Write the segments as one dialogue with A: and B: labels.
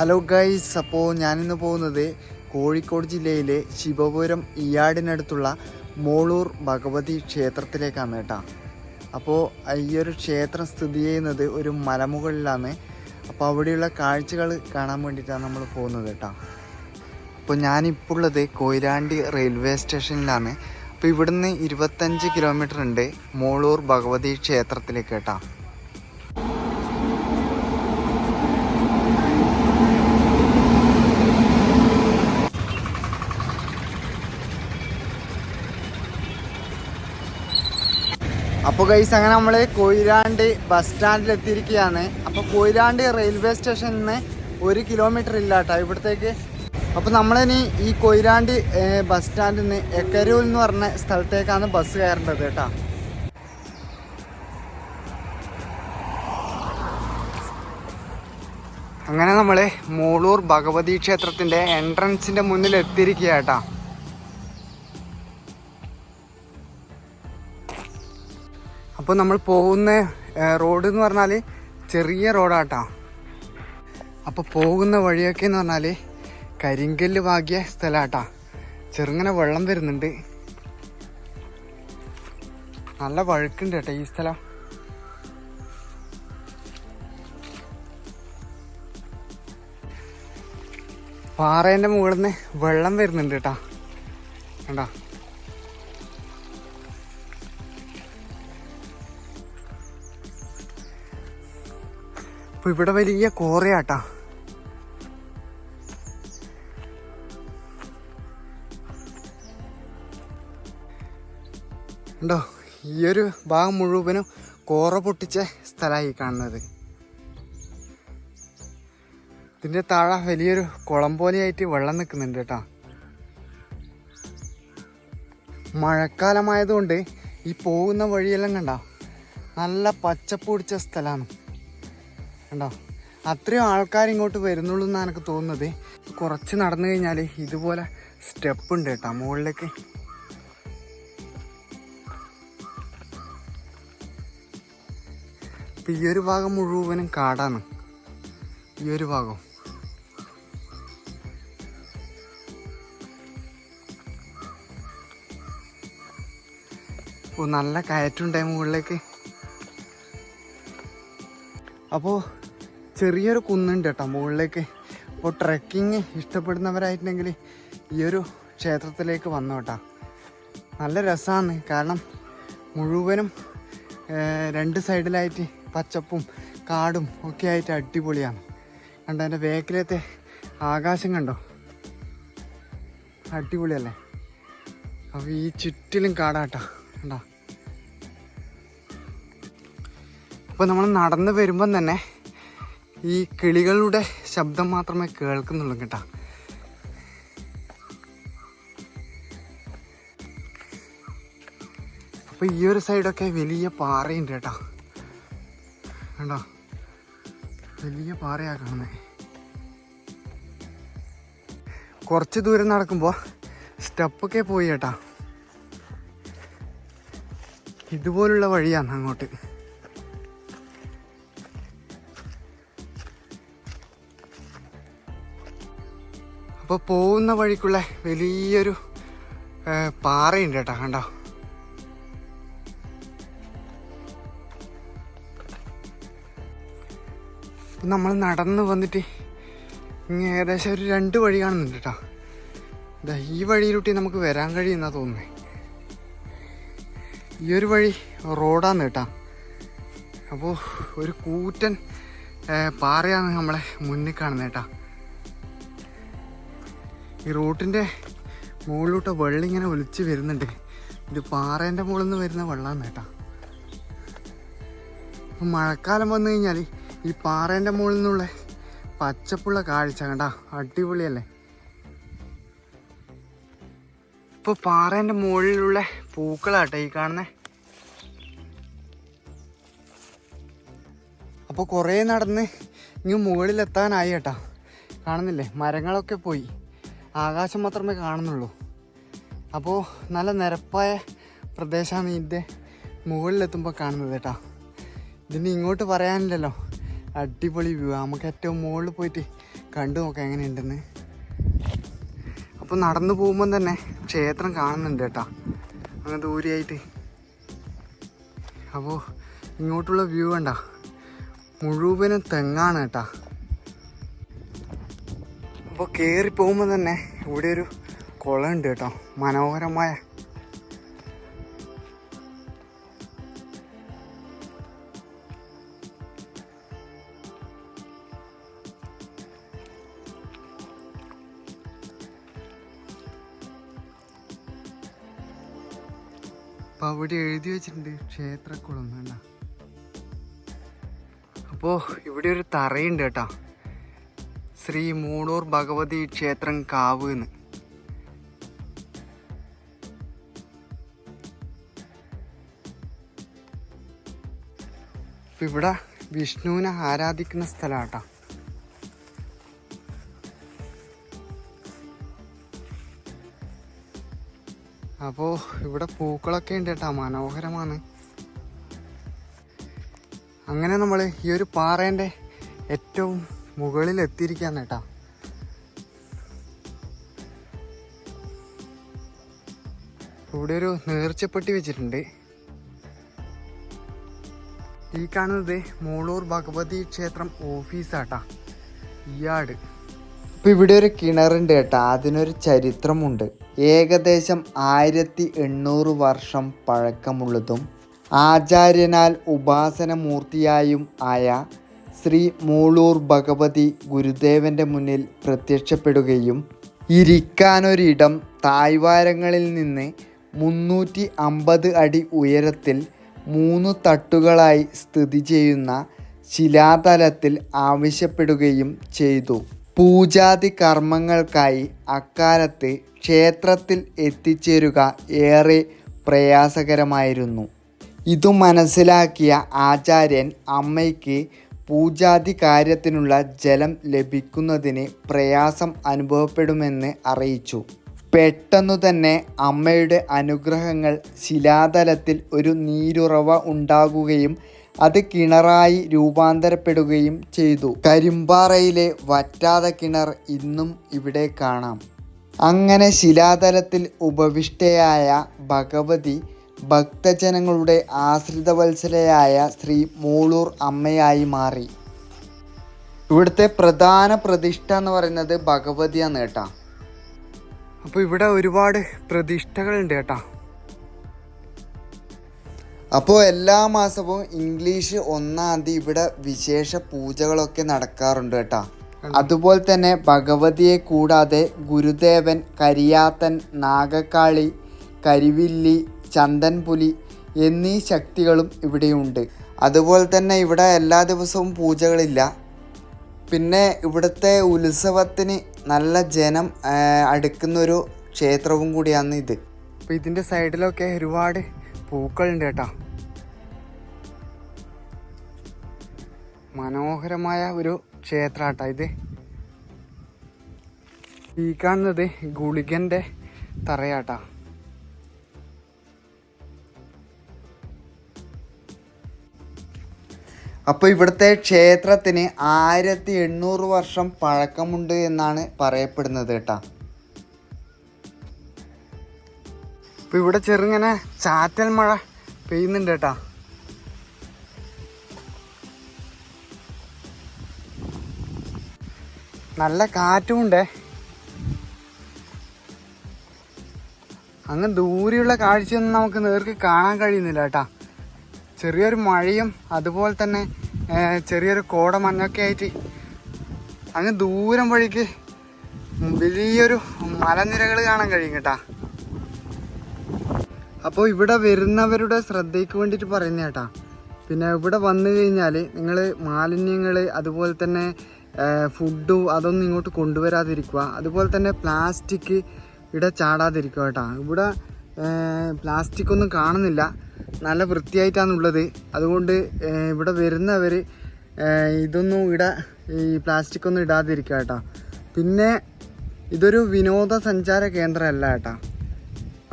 A: Hello guys അപ്പോൾ ഞാനിന്ന് പോകുന്നത് കോഴിക്കോട് ജില്ലയിലെ ശിവപുരം ഇയാടിനടുത്തുള്ള മോളൂർ ഭഗവതി ക്ഷേത്രത്തിലേക്കാണ് കേട്ടോ. അപ്പോൾ ഈ ഒരു ക്ഷേത്രം സ്ഥിതി ചെയ്യുന്നത് ഒരു മലമുകളിലാണ്. അപ്പോൾ അവിടെയുള്ള കാഴ്ചകൾ കാണാൻ വേണ്ടിയിട്ടാണ് നമ്മൾ പോകുന്നത് കേട്ടോ. അപ്പോൾ ഞാനിപ്പോൾ ഉള്ളത് കൊയിലാണ്ടി റെയിൽവേ സ്റ്റേഷനിലാണ്. അപ്പോൾ ഇവിടുന്ന് ഇരുപത്തഞ്ച് കിലോമീറ്റർ ഉണ്ട് മോളൂർ ഭഗവതി ക്ഷേത്രത്തിലേക്ക് കേട്ടോ. അപ്പോൾ ഗൈസ് അങ്ങനെ നമ്മൾ കൊയിലാണ്ട് ബസ് സ്റ്റാൻഡിൽ എത്തിയിരിക്കുകയാണ് അപ്പോൾ കൊയിലാണ്ട് റെയിൽവേ സ്റ്റേഷനിൽ നിന്ന് ഒരു കിലോമീറ്റർ ഇല്ല കേട്ടോ ഇവിടത്തേക്ക് അപ്പോൾ നമ്മളിനി ഈ കൊയിലാണ്ട് ബസ് സ്റ്റാൻഡിൽ നിന്ന് എക്കരൂൽ എന്ന് പറഞ്ഞ സ്ഥലത്തേക്കാണ് ബസ് കയറേണ്ടത് കേട്ടോ അങ്ങനെ നമ്മൾ മൂളൂർ ഭഗവതി ക്ഷേത്രത്തിന്റെ എൻട്രൻസിന്റെ മുന്നിൽ എത്തിയിരിക്കുക കേട്ടോ അപ്പോൾ നമ്മൾ പോകുന്ന റോഡ് എന്ന് പറഞ്ഞാൽ ചെറിയ റോഡാട്ടോ. അപ്പോൾ പോകുന്ന വഴിയൊക്കെ എന്ന് പറഞ്ഞാൽ കരിങ്കല്ല് വാകിയ സ്ഥലമാട്ടാ ചെറുങ്ങനെ വെള്ളം വരുന്നുണ്ട്. നല്ല വഴുക്കുണ്ട് കേട്ടോ ഈ സ്ഥലം. പാറേന്റെ മുകളിൽ നിന്ന് വെള്ളം വരുന്നുണ്ട് കേട്ടാ കണ്ടോ? അപ്പൊ ഇവിടെ വലിയ കോറയാട്ടാ. ഉണ്ടോ ഈ ഒരു ഭാഗം മുഴുവനും കോറ പൊട്ടിച്ച സ്ഥലമായി കാണുന്നത്. ഇതിന്റെ താഴെ വലിയൊരു കുളം പോലെയായിട്ട് വെള്ളം നിൽക്കുന്നുണ്ട് കേട്ടോ. മഴക്കാലമായതുകൊണ്ട് ഈ പോകുന്ന വഴിയെല്ലാം കണ്ട നല്ല പച്ചപ്പ് പിടിച്ച സ്ഥലമാണ്. കണ്ടോ? അത്രയും ആൾക്കാർ ഇങ്ങോട്ട് വരുന്നുള്ളൂ എന്നാണ് എനിക്ക് തോന്നുന്നത്. കുറച്ച് നടന്നു കഴിഞ്ഞാൽ ഇതുപോലെ സ്റ്റെപ്പ് ഉണ്ട് കേട്ടോ മുകളിലേക്ക്. ഈ ഒരു ഭാഗം മുഴുവനും കാടാണ്. ഈ ഒരു ഭാഗം. ഓ നല്ല കയറ്റുണ്ടായി മുകളിലേക്ക്. അപ്പോൾ ചെറിയൊരു കുന്നുണ്ട് കേട്ടോ. മുകളിലേക്ക് അപ്പോൾ ട്രക്കിങ് ഇഷ്ടപ്പെടുന്നവരായിട്ടുണ്ടെങ്കിൽ ഈ ഒരു ക്ഷേത്രത്തിലേക്ക് വന്നു കേട്ടോ. നല്ല രസമാണ്. കാരണം മുഴുവനും രണ്ട് സൈഡിലായിട്ട് പച്ചപ്പും കാടും ഒക്കെ ആയിട്ട് അടിപൊളിയാണ്. കണ്ടോ എന്റെ ബേക്കിലത്തെ ആകാശം കണ്ടോ? അടിപൊളിയല്ലേ? അപ്പോൾ ഈ ചുറ്റിലും കാടാട്ടോ കണ്ടോ? അപ്പോൾ നമ്മൾ നടന്ന് വരുമ്പം തന്നെ ഈ കിളികളുടെ ശബ്ദം മാത്രമേ കേൾക്കുന്നുള്ളൂ കേട്ടോ. അപ്പോൾ ഈ ഒരു സൈഡൊക്കെ വലിയ പാറയുണ്ട് കേട്ടോ. കണ്ടോ? വലിയ പാറയാ കാണുന്നത് കുറച്ച് ദൂരം നടക്കുമ്പോൾ സ്റ്റെപ്പൊക്കെ പോയി കേട്ടാ. ഇതുപോലുള്ള വഴിയാണ് അങ്ങോട്ട്. അപ്പോൾ പോകുന്ന വഴിക്കുള്ള വലിയൊരു പാറയുണ്ട് കേട്ടോ കണ്ടോ? നമ്മൾ നടന്ന് വന്നിട്ട് ഇങ്ങനെ ഏകദേശം ഒരു രണ്ട് വഴി കാണുന്നുണ്ട് കേട്ടോ. ഇതാ ഈ വഴിയിലൂട്ടി നമുക്ക് വരാൻ കഴിയുന്നാ തോന്നുന്നത് ഈ ഒരു വഴി റോഡാന്ന് കേട്ടാ. അപ്പോൾ ഒരു കൂറ്റൻ പാറയാണ് നമ്മളെ മുന്നിൽ കാണുന്നത് കേട്ടാ. ഈ റോട്ടിന്റെ മുകളിലോട്ട് വെള്ളം ഇങ്ങനെ ഒലിച്ച് വരുന്നുണ്ട്. ഇത് പാറേന്റെ മുകളിൽ നിന്ന് വരുന്ന വെള്ളമാണ് കേട്ടോ. മഴക്കാലം വന്നു കഴിഞ്ഞാൽ ഈ പാറേന്റെ മുകളിൽ നിന്നുള്ള പച്ചപ്പുള്ള കാഴ്ച കണ്ടാ അടിപൊളിയല്ലേ? ഇപ്പോൾ പാറേന്റെ മുകളിലുള്ള പൂക്കളാട്ടോ ഈ കാണുന്നേ. അപ്പോൾ കുറേ നടന്ന് ഇങ്ങ് മുകളിലെത്താനായി കേട്ടോ. കാണുന്നില്ലേ? മരങ്ങളൊക്കെ പോയി. ആകാശം മാത്രമേ കാണുന്നുള്ളൂ. അപ്പോൾ നല്ല നിരപ്പായ പ്രദേശമാണ് ഇതിന്റെ മുകളിലെത്തുമ്പോൾ കാണുന്നത് കേട്ടോ. ഇതിന് ഇങ്ങോട്ട് പറയാനില്ലല്ലോ. അടിപൊളി വ്യൂ. നമുക്ക് ഏറ്റവും മുകളിൽ പോയിട്ട്
B: കണ്ടു നോക്കാം എങ്ങനെയുണ്ടെന്ന്. അപ്പോൾ നടന്നു പോകുമ്പം തന്നെ ക്ഷേത്രം കാണുന്നുണ്ട് കേട്ടോ. അങ്ങ് ദൂരെയായിട്ട്. അപ്പോൾ ഇങ്ങോട്ടുള്ള വ്യൂ കണ്ട. മുഴുവനും തെങ്ങാണ് കേട്ടോ. അപ്പോൾ കയറി പോകുമ്പോൾ തന്നെ ഇവിടെ ഒരു കുളമുണ്ട് കേട്ടോ. മനോഹരമായ. അപ്പൊ അവിടെ എഴുതി വെച്ചിട്ടുണ്ട് ക്ഷേത്രക്കുളം വേണ്ട അപ്പോൾ ഇവിടെ ഒരു തറയുണ്ട് കേട്ടോ. ശ്രീ മൂടൂർ ഭഗവതി ക്ഷേത്രം കാവ് എന്ന്. ഇവിടെ വിഷ്ണുവിനെ ആരാധിക്കുന്ന സ്ഥലമാട്ടോ. അപ്പോൾ ഇവിടെ പൂക്കളൊക്കെ ഉണ്ട് കേട്ടോ മനോഹരമാണ്. അങ്ങനെ നമ്മൾ ഈ ഒരു പാറേന്റെ ഏറ്റവും മുകളിൽ എത്തിയിരിക്കാന്ന് കേട്ടാ. ഇവിടെ ഒരു നേർച്ചപ്പെട്ടി വെച്ചിട്ടുണ്ട്. ഈ കാണുന്നത് മൂളൂർ ഭഗവതി ക്ഷേത്രം ഓഫീസാട്ടാ. ഇയാട്. ഇപ്പൊ ഇവിടെ ഒരു കിണറുണ്ട് കേട്ടാ. അതിനൊരു ചരിത്രമുണ്ട്. ഏകദേശം ആയിരത്തി എണ്ണൂറ് വർഷം പഴക്കമുള്ളതും ആചാര്യനാൽ ഉപാസനമൂർത്തിയായും ആയ ശ്രീ മൂളൂർ ഭഗവതി ഗുരുദേവന്റെ മുന്നിൽ പ്രത്യക്ഷപ്പെടുകയും ഇരിക്കാനൊരിടം തായ്വാരങ്ങളിൽ നിന്ന് മുന്നൂറ്റി അമ്പത് അടി ഉയരത്തിൽ മൂന്ന് തട്ടുകളായി സ്ഥിതി ചെയ്യുന്ന ശിലാതലത്തിൽ ആവശ്യപ്പെടുകയും ചെയ്തു. പൂജാതി കർമ്മങ്ങൾക്കായി അക്കാലത്ത് ക്ഷേത്രത്തിൽ എത്തിച്ചേരുക ഏറെ പ്രയാസകരമായിരുന്നു. ഇതു മനസ്സിലാക്കിയ ആചാര്യൻ അമ്മയ്ക്ക് പൂജാതി കാര്യത്തിനുള്ള ജലം ലഭിക്കുന്നതിന് പ്രയാസം അനുഭവപ്പെടുമെന്ന് അറിയിച്ചു. പെട്ടെന്നു തന്നെ അമ്മയുടെ അനുഗ്രഹങ്ങൾ ശിലാതലത്തിൽ ഒരു നീരുറവ ഉണ്ടാകുകയും അത് കിണറായി രൂപാന്തരപ്പെടുകയും ചെയ്തു. കരിമ്പാറയിലെ വറ്റാത കിണർ ഇന്നും ഇവിടെ കാണാം. അങ്ങനെ ശിലാതലത്തിൽ ഉപവിഷ്ടയായ ഭഗവതി ഭക്തജനങ്ങളുടെ ആശ്രിതവത്സലയായ ശ്രീ മൂളൂർ അമ്മയായി മാറി. ഇവിടുത്തെ പ്രധാന പ്രതിഷ്ഠ എന്ന് പറയുന്നത് ഭഗവതിയാണ് കേട്ടാ അപ്പോൾ ഇവിടെ ഒരുപാട് പ്രതിഷ്ഠകളുണ്ട് കേട്ടാ. അപ്പോൾ എല്ലാ മാസവും ഇംഗ്ലീഷ് ഒന്നാം തീയതി ഇവിടെ വിശേഷ പൂജകളൊക്കെ നടക്കാറുണ്ട് കേട്ടാ. അതുപോലെ തന്നെ ഭഗവതിയെ കൂടാതെ ഗുരുദേവൻ കരിയാത്തൻ നാഗക്കാളി കരിവില്ലി ചന്ദൻപുലി എന്നീ ശക്തികളും ഇവിടെയുണ്ട്. അതുപോലെ തന്നെ ഇവിടെ എല്ലാ ദിവസവും പൂജകളില്ല. പിന്നെ ഇവിടുത്തെ ഉത്സവത്തിന് നല്ല ജനം അടുക്കുന്നൊരു ക്ഷേത്രവും കൂടിയാണ് ഇത്. അപ്പോൾ ഇതിന്റെ സൈഡിലൊക്കെ ഒരുപാട് പൂക്കളുണ്ട് കേട്ടോ. മനോഹരമായ ഒരു ക്ഷേത്രാട്ടാ ഇത്. ഈ കാണുന്നത് ഗുളികന്റെ തറയാട്ടാ. അപ്പോൾ ഇവിടുത്തെ ക്ഷേത്രത്തിന് ആയിരത്തി എണ്ണൂറ് വർഷം പഴക്കമുണ്ട് എന്നാണ് പറയപ്പെടുന്നത് കേട്ടോ. ഇപ്പൊ ഇവിടെ ചെറുങ്ങനെ ചാറ്റൽ മഴ പെയ്യുന്നുണ്ട് കേട്ടോ. നല്ല കാറ്റുമുണ്ട്. അങ്ങ് ദൂരെയുള്ള കാഴ്ചയൊന്നും നമുക്ക് നേർക്ക് കാണാൻ കഴിയുന്നില്ല കേട്ടാ. ചെറിയൊരു മഴയും അതുപോലെ തന്നെ ചെറിയൊരു കോട മഞ്ഞൊക്കെ ആയിട്ട് അങ്ങ് ദൂരം വഴിക്ക് വലിയൊരു മലനിരകൾ കാണാൻ കഴിയും കേട്ടാ. അപ്പോൾ ഇവിടെ വരുന്നവരുടെ ശ്രദ്ധയ്ക്ക് വേണ്ടിയിട്ട് പറയുന്ന കേട്ടാ. പിന്നെ ഇവിടെ വന്നു കഴിഞ്ഞാൽ നിങ്ങൾ മാലിന്യങ്ങൾ അതുപോലെ തന്നെ ഫുഡ് അതൊന്നും ഇങ്ങോട്ട് കൊണ്ടുവരാതിരിക്കുക. അതുപോലെ തന്നെ പ്ലാസ്റ്റിക് ഇവിടെ ചാടാതിരിക്കുക കേട്ടോ. ഇവിടെ പ്ലാസ്റ്റിക് ഒന്നും കാണുന്നില്ല. നല്ല വൃത്തിയായിട്ടാണുള്ളത്. അതുകൊണ്ട് ഇവിടെ വരുന്നവർ ഇതൊന്നും ഇട ഈ പ്ലാസ്റ്റിക് ഒന്നും ഇടാതിരിക്കുക കേട്ടോ. പിന്നെ ഇതൊരു വിനോദസഞ്ചാര കേന്ദ്രമല്ല കേട്ടോ.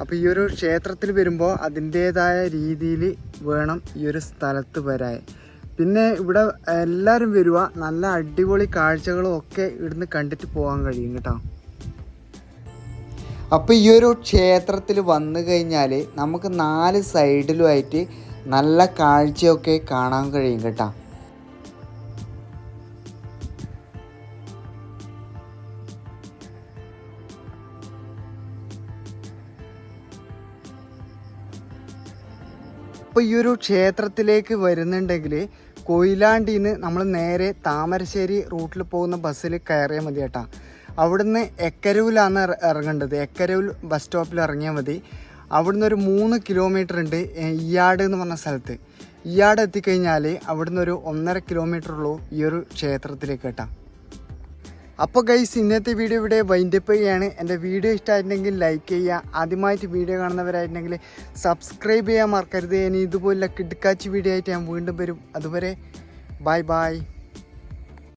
B: അപ്പോൾ ഈ ഒരു ക്ഷേത്രത്തിൽ വരുമ്പോൾ അതിന്റേതായ രീതിയിൽ വേണം ഈ ഒരു സ്ഥലത്ത് വരാൻ.
A: പിന്നെ ഇവിടെ എല്ലാവരും വരുക നല്ല അടിപൊളി കാഴ്ചകളും ഒക്കെ ഇവിടുന്ന് കണ്ടിട്ട് പോകാൻ കഴിയും കേട്ടോ. അപ്പോൾ ഈ ഒരു ക്ഷേത്രത്തിൽ വന്നു കഴിഞ്ഞാൽ നമുക്ക് നാല് സൈഡിലുമായിട്ട് നല്ല കാഴ്ചയൊക്കെ കാണാൻ കഴിയും കേട്ടോ. അപ്പോൾ ഈ ഒരു ക്ഷേത്രത്തിലേക്ക് വരുന്നുണ്ടെങ്കിൽ കൊയിലാണ്ടിന്ന് നമ്മൾ നേരെ താമരശ്ശേരി റൂട്ടിൽ പോകുന്ന ബസ്സിൽ കയറിയാൽ മതി കേട്ടോ അവിടുന്ന് എക്കരവിലാണ് ഇറങ്ങേണ്ടത്. എക്കരൂൽ ബസ് സ്റ്റോപ്പിൽ ഇറങ്ങിയാൽ മതി. അവിടുന്ന് ഒരു മൂന്ന് കിലോമീറ്റർ ഉണ്ട് ഇയാട് എന്ന് പറഞ്ഞ സ്ഥലത്ത്. ഇയാട് എത്തിക്കഴിഞ്ഞാൽ അവിടുന്ന് ഒരു ഒന്നര കിലോമീറ്റർ ഉള്ളൂ ഈ ഒരു ക്ഷേത്രത്തിലേക്ക് കേട്ടോ. അപ്പോൾ ഗൈസ് ഇന്നത്തെ വീഡിയോ ഇവിടെ വൈൻഡപ്പ് ചെയ്യുകയാണ് എന്റെ വീഡിയോ ഇഷ്ടമായിട്ടുണ്ടെങ്കിൽ ലൈക്ക് ചെയ്യുക. ആദ്യമായിട്ട് വീഡിയോ കാണുന്നവരായിട്ടുണ്ടെങ്കിൽ സബ്സ്ക്രൈബ് ചെയ്യാൻ മറക്കരുത്. ഇനി ഇതുപോലുള്ള കിടക്കാച്ചി വീഡിയോ ആയിട്ട് ഞാൻ വീണ്ടും വരും. അതുവരെ ബൈ ബൈ